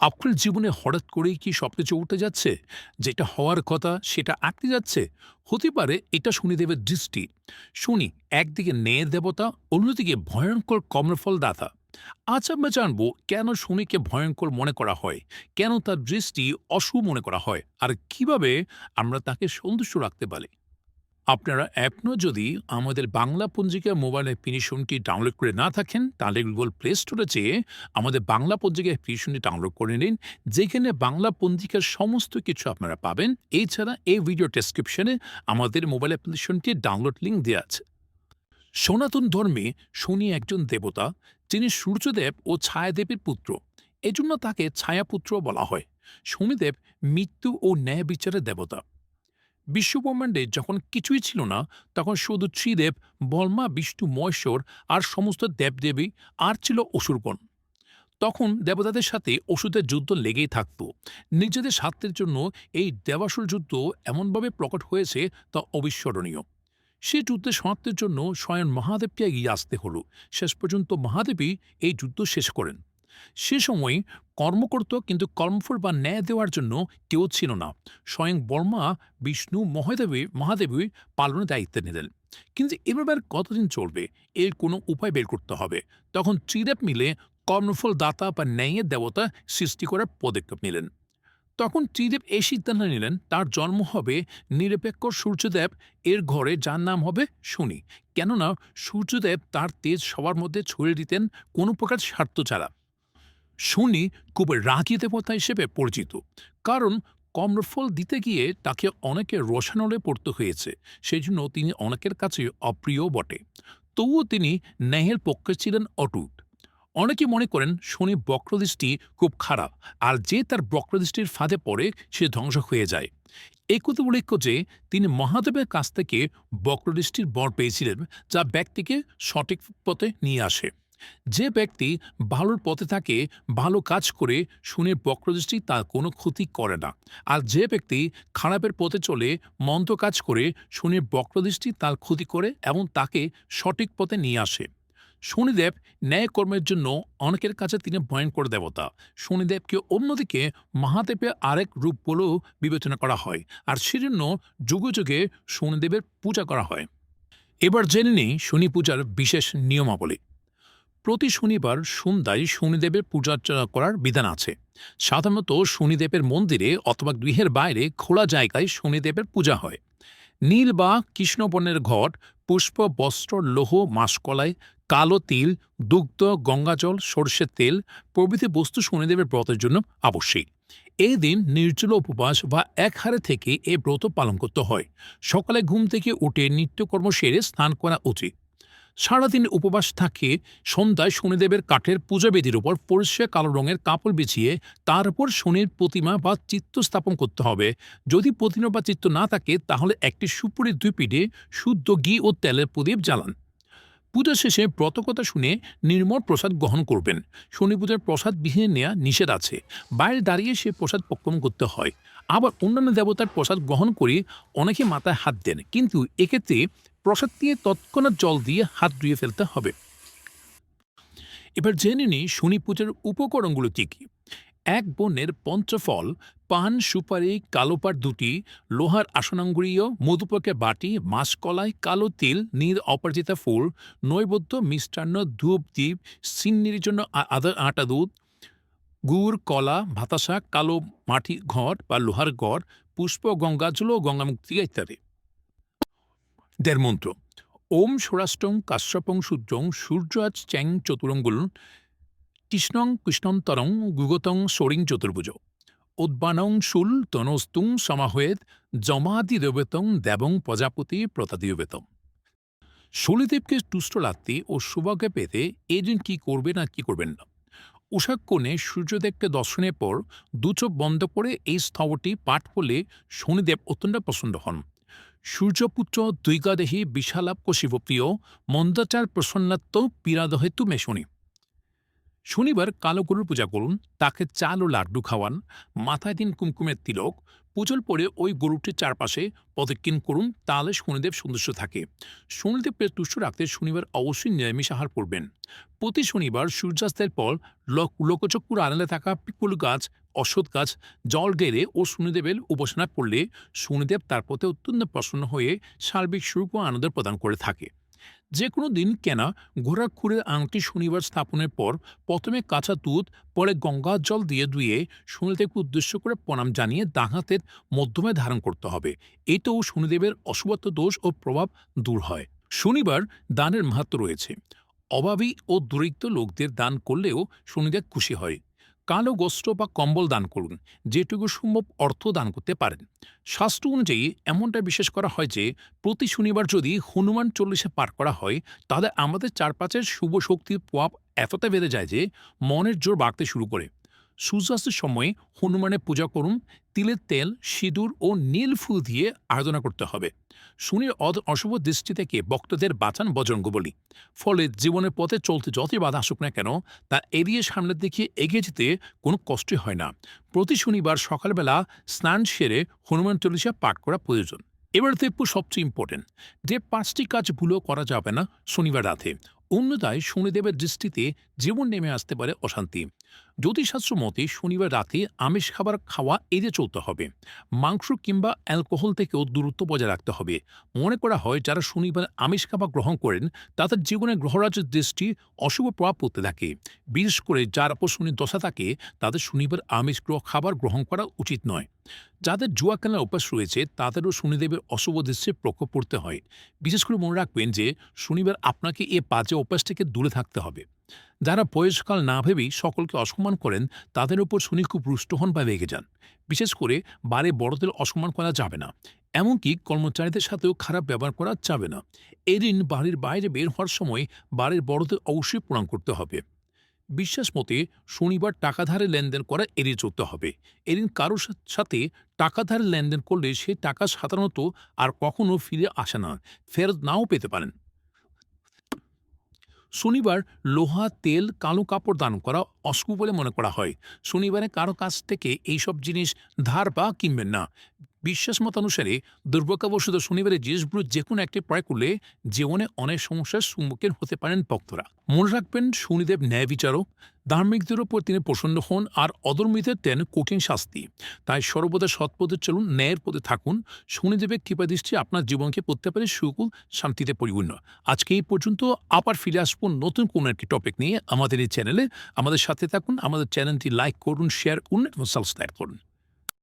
আপনার জীবনে হঠাৎ করেই কি সবকিছু উঠে যাচ্ছে? যেটা হওয়ার কথা, সেটা আঁকতে যাচ্ছে? হতে পারে এটা শনিদেবের দৃষ্টি। শনি, একদিকে ন্যায় দেবতা, অন্যদিকে ভয়ঙ্কর কর্মফল দাতা। আজ আমরা জানব কেন শনিকে ভয়ঙ্কর মনে করা হয়? কেন তার দৃষ্টি অশুভ মনে করা হয়? আর কীভাবে আমরা তাকে সন্তুষ্ট রাখতে পারি? আপনারা এখনও যদি আমাদের বাংলা পঞ্জিকা মোবাইল অ্যাপ্লিকেশনটি ডাউনলোড করে না থাকেন, তাহলে গুগল প্লে স্টোরে চেয়ে আমাদের বাংলা পঞ্জিকা অ্যাপ্লিকেশনটি ডাউনলোড করে নিন, যেখানে বাংলা পঞ্জিকার সমস্ত কিছু আপনারা পাবেন। এছাড়া এই ভিডিও ডেসক্রিপশনে আমাদের মোবাইল অ্যাপ্লিকেশনটির ডাউনলোড লিঙ্ক দেওয়া আছে। সনাতন ধর্মে শনি একজন দেবতা, যিনি সূর্যদেব ও ছায়াদেবের পুত্র। এজন্য তাকে ছায়াপুত্র বলা হয়। শনিদেব মৃত্যু ও ন্যায় বিচারের দেবতা। বিশ্বব্রহ্মাণ্ডে যখন কিছুই ছিল না, তখন শুধু ত্রিদেব বলমা বিষ্ণু, মহেশ্বর আর সমস্ত দেবদেবী আর ছিল অসুরগণ। তখন দেবতাদের সাথে ওষুধের যুদ্ধ লেগেই থাকত। নিজেদের স্বার্থের জন্য এই দেবাসুর যুদ্ধ এমনভাবে প্রকট হয়েছে তা অবিস্মরণীয়। সে যুদ্ধের সমাপ্তির জন্য স্বয়ং মহাদেবকে এগিয়ে আসতে হলো। শেষ পর্যন্ত মহাদেবী এই যুদ্ধ শেষ করেন। সে সময় কর্ম করত কিন্তু কর্মফল বা ন্যায় দেওয়ার জন্য কেউ ছিল না। স্বয়ং বর্মা, বিষ্ণু, মহাদেবী মহাদেবী পালনের দায়িত্ব নিলেন। কিন্তু এভাবে আর কতদিন চলবে? এর কোনো উপায় বের করতে হবে। তখন ত্রিদেব মিলে কর্মফল দাতা বা ন্যায়ের দেবতা সৃষ্টি করার পদক্ষেপ নিলেন। তখন ত্রিদেব এই সিদ্ধান্ত নিলেন, তার জন্ম হবে নিরপেক্ষ সূর্যদেব, এর ঘরে যার নাম হবে শনি। কেননা সূর্যদেব তার তেজ সবার মধ্যে ছড়িয়ে দিতেন কোনো প্রকার স্বার্থ ছাড়া। শনি খুব রাগী দেবতা হিসেবে পরিচিত, কারণ কর্মফল দিতে গিয়ে তাকে অনেকে রসানলে পড়তে হয়েছে সেই জন্য তিনি অনেকের কাছে অপ্রিয় বটে। তবুও তিনি ন্যায়ের পক্ষে ছিলেন অটুট। অনেকে মনে করেন, শনি বক্রদৃষ্টি খুব খারাপ, আর যে তার বক্রদৃষ্টির ফাঁদে পড়ে, সে ধ্বংস হয়ে যায়। এই কথা উল্লেখ্য যে, তিনি মহাদেবের কাছ থেকে বক্রদৃষ্টির বর পেয়েছিলেন, যা ব্যক্তিকে সঠিক পথে নিয়ে আসে। যে ব্যক্তি ভালোর পথে থাকে, ভালো কাজ করে শুনে বক্রদৃষ্টি তার কোনো ক্ষতি করে না। আর যে ব্যক্তি খারাপের পথে চলে, মন্দ কাজ করে শুনে বক্রদৃষ্টি তার ক্ষতি করে এবং তাকে সঠিক পথে নিয়ে আসে। শনিদেব ন্যায় কর্মের জন্য অনেকের কাছে তিনি ভয়ঙ্কর দেবতা। শনিদেবকে অন্যদিকে মহাদেবের আরেক রূপ বলেও বিবেচনা করা হয়। আর সেজন্য যুগে যুগে শনিদেবের পূজা করা হয়। এবার জেনে নিই শনি পূজার বিশেষ নিয়মাবলী। প্রতি শনিবার সন্ধ্যায় শনিদেবের পূজার্চনা করার বিধান আছে। সাধারণত শনিদেবের মন্দিরে অথবা গৃহের বাইরে খোলা জায়গায় শনিদেবের পূজা হয়। নীল বা কৃষ্ণবর্ণের ঘট, পুষ্প, বস্ত্র, লোহ, মাসকলাই, কালো তিল, দুগ্ধ, গঙ্গাজল সর্ষের তেল প্রভৃতি বস্তু শনিদেবের ব্রতের জন্য আবশ্যিক। এই দিন নির্জল উপবাস বা এক হারে থেকে এ ব্রত পালন করতে হয়। সকালে ঘুম থেকে উঠে নিত্যকর্ম সেরে স্নান করা উচিত। সারাদিন উপবাস থাকে সন্ধ্যায় শনিদেবের কাঠের পূজাবেদির উপর পরিষ্কার কালো রঙের কাপড় বিছিয়ে তার উপর শনির প্রতিমা বা চিত্ত স্থাপন করতে হবে। যদি প্রতিমা বা চিত্ত না থাকে, তাহলে একটি সুপুরি দুই পিঠে শুদ্ধ ঘি ও তেলের প্রদীপ জ্বালান। পূজা শেষে ব্রতকথা শুনে নির্মল প্রসাদ গ্রহণ করবেন। শনি পূজার প্রসাদ বিহীনে নেওয়া নিষেধ আছে। বাইরে দাঁড়িয়ে সে প্রসাদ পক্রম করতে হয়। আবার অন্যান্য দেবতার প্রসাদ গ্রহণ করে অনেকে মাথায় হাত দেন। কিন্তু এক্ষেত্রে প্রসাদ দিয়ে তৎক্ষণাৎ জল দিয়ে হাত ধুয়ে ফেলতে হবে। এবার জেনে নিই শনি উপকরণগুলো কী কী। এক বনের পঞ্চফল, পান, সুপারি, কালোপাট দুটি, লোহার আসনাঙ্গুরীয় মধুপকে বাটি, মাসকলাই, কালো তিল, নীল অপরাজিতা ফুল, নৈবদ্য মিষ্টান্ন, ধূপ, দ্বীপ, সিন্নির জন্য আটা দুধ, গুড়, কলা, ভাতাশা, কালো মাটি ঘট বা লোহার গড়, পুষ্প গঙ্গাজল ও গঙ্গামুক্তি ইত্যাদি। দের মন্ত্র। ওম স্বরাষ্ট্রং কাশ্যপং সূর্যং সূর্যাজ চ্যাং চতুরঙ্গুল কৃষ্ণং কৃষ্ণন্তরং গুগতং সরিং চতুর্ভুজ। উদ্বানং শুল তনস্তুং সমাহয়েদ জমাদি দেবেতং দেবং প্রজাপতি প্রতাদিবেতম। শনিদেবকে তুষ্ট রাখতে ও সৌভাগ্য পেতে এই দিন কী করবেন আর কী করবেন না। কোণে সূর্যদেবকে দর্শনের পর দু চোখ বন্ধ করে এই স্তবটি পাঠ করলে শনিদেব অত্যন্ত প্রসন্ন হন। সূর্যপুত্র দ্বৈগাদেহী বিশালাপ শিবপ্রিয় মন্দাচার প্রসন্নাত্ম পীড়াদহেতু মেশনি শনিবার কালো গরুর পূজা করুন তাকে চাল ও লাড্ডু খাওয়ান মাথায় দিন কুমকুমের তিলক পুজোর পরে ওই গরুটির চারপাশে প্রদক্ষিণ করুন, তাহলে শনিদেব সন্তুষ্ট থাকে। শনিদেবকে তুষ্ট রাখতে শনিবার অবশ্যই নিরামিষ আহার করবেন। প্রতি শনিবার সূর্যাস্তের পর লোক, লোকচক্ষুর আড়ালে থাকা পিপুল গাছ অশ্বৎ গাছ, জল ঢেলে ও শনিদেবের উপাসনা করলে শনিদেব তার পথে অত্যন্ত প্রসন্ন হয়ে সার্বিক সুখ ও আনন্দ প্রদান করে থাকে। যে কোনো দিন কেনা ঘোড়ার খুঁড়ের আংটি শনিবার স্থাপনের পর প্রথমে কাঁচা দুধ, পরে গঙ্গা জল দিয়ে ধুয়ে শনিদেবকে উদ্দেশ্য করে প্রণাম জানিয়ে ডাহাতের মধ্যমে ধারণ করতে হবে। এতেও শনিদেবের অশুভত্ব দোষ ও প্রভাব দূর হয়। শনিবার দানের মাহাত্ম রয়েছে। অভাবী ও দরিদ্র লোকদের দান করলেও শনিদেব খুশি হয়। কালো গোস্ত্র বা কম্বল দান করুন, যেটুকু সম্ভব অর্থ দান করতে পারেন। শাস্ত্র অনুযায়ী এমনটা বিশেষ করা হয় যে, প্রতি শনিবার যদি হনুমান চল্লিশে পার করা হয়, তাহলে আমাদের চারপাশের শুভ শক্তির প্রভাব এতটা বেড়ে যায় যে, মনের জোর বাড়তে শুরু করে। সূর্যাস্তের সময় হনুমানের পূজা করুন, তিলের তেল, সিঁদুর ও নীল ফুল দিয়ে আরাধনা করতে হবে। শনির অশুভ দৃষ্টি থেকে বক্তদের বাঁচান বজরঙ্গ বলি। ফলে জীবনের পথে চলতে যতই বাধা আসুক না কেন, তা এড়িয়ে সামনের দিকে এগিয়ে যেতে কোনো কষ্টই হয় না। প্রতি শনিবার সকালবেলা স্নান সেরে হনুমান চল্লিশা পাঠ করা প্রয়োজন। এবার দেখব সবচেয়ে ইম্পর্টেন্ট যে পাঁচটি কাজ ভুলো করা যাবে না শনিবার রাতে। অন্যদায় শনিদেবের দৃষ্টিতে জীবন নেমে আসতে পারে অশান্তি। জ্যোতিষশাস্ত্র মতে শনিবার রাতে আমিষ খাবার খাওয়া এড়িয়ে চলতে হবে। মাংস কিংবা অ্যালকোহল থেকেও দূরত্ব বজায় রাখতে হবে। মনে করা হয় যারা শনিবার আমিষ খাবার গ্রহণ করেন, তাদের জীবনে গ্রহরাজের দৃষ্টি অশুভ প্রভাব পড়তে থাকে। বিশেষ করে যার উপর শনি দশা থাকে, তাদের শনিবার আমিষ গ্রহ খাবার গ্রহণ করা উচিত নয়। যাদের জুয়া খেলার অভ্যাস রয়েছে, তাদেরও শনিদেবের অশুভ দৃশ্যে প্রকোপ পড়তে হয়। বিশেষ করে মনে রাখবেন যে, শনিবার আপনাকে এ বাজে অভ্যাস থেকে দূরে থাকতে হবে। যারা বয়সকাল না ভেবেই সকলকে অসম্মান করেন, তাদের উপর শনি খুব রুষ্ট হন বা রেগে যান। বিশেষ করে বারে বড়দের অসম্মান করা যাবে না। এমনকি কর্মচারীদের সাথেও খারাপ ব্যবহার করা যাবে না। এদিন বাড়ির বাইরে বের হওয়ার সময় বাড়ির বড়দের অবশ্যই প্রণাম করতে হবে। বিশ্বাস মতে শনিবার টাকাধারে লেনদেন করা এড়িয়ে চলতে হবে। এদিন কারোর সাথে টাকাধারে লেনদেন করলে সে টাকা সাধারণত আর কখনও ফিরে আসে না। ফেরত নাও পেতে পারেন। শনিবার লোহা, তেল, কালো কাপড় দান করা অশুভ বলে মনে করা হয়। শনিবারে কারও কাছ থেকে এইসব জিনিস ধার বা কিনবেন না। বিশ্বাস মতানুসারে দুর্ভাগ্যবশত শনিবারে জিনিসগুলো যে কোনো একটি ক্রয় করলে জীবনে অনেক সমস্যার সম্মুখীন হতে পারেন ভক্তরা। মনে রাখবেন, শনিদেব ন্যায় বিচারক ধার্মিকদের ওপর তিনি প্রসন্ন হন আর অধর্মীদের দেন কঠিন শাস্তি। তাই সর্বদা সৎপথে চলুন, ন্যায়ের পথে থাকুন। শনিদেবের কৃপাদৃষ্টি আপনার জীবনকে পড়তে পারে, সুকুল শান্তিতে পরিপূর্ণ। আজকে এই পর্যন্ত আবার ফিরে আসব নতুন কোনো একটি টপিক নিয়ে। আমাদের এই চ্যানেলে আমাদের সাথে থাকুন, আমাদের চ্যানেলটি লাইক করুন শেয়ার করুন এবং সাবস্ক্রাইব করুন।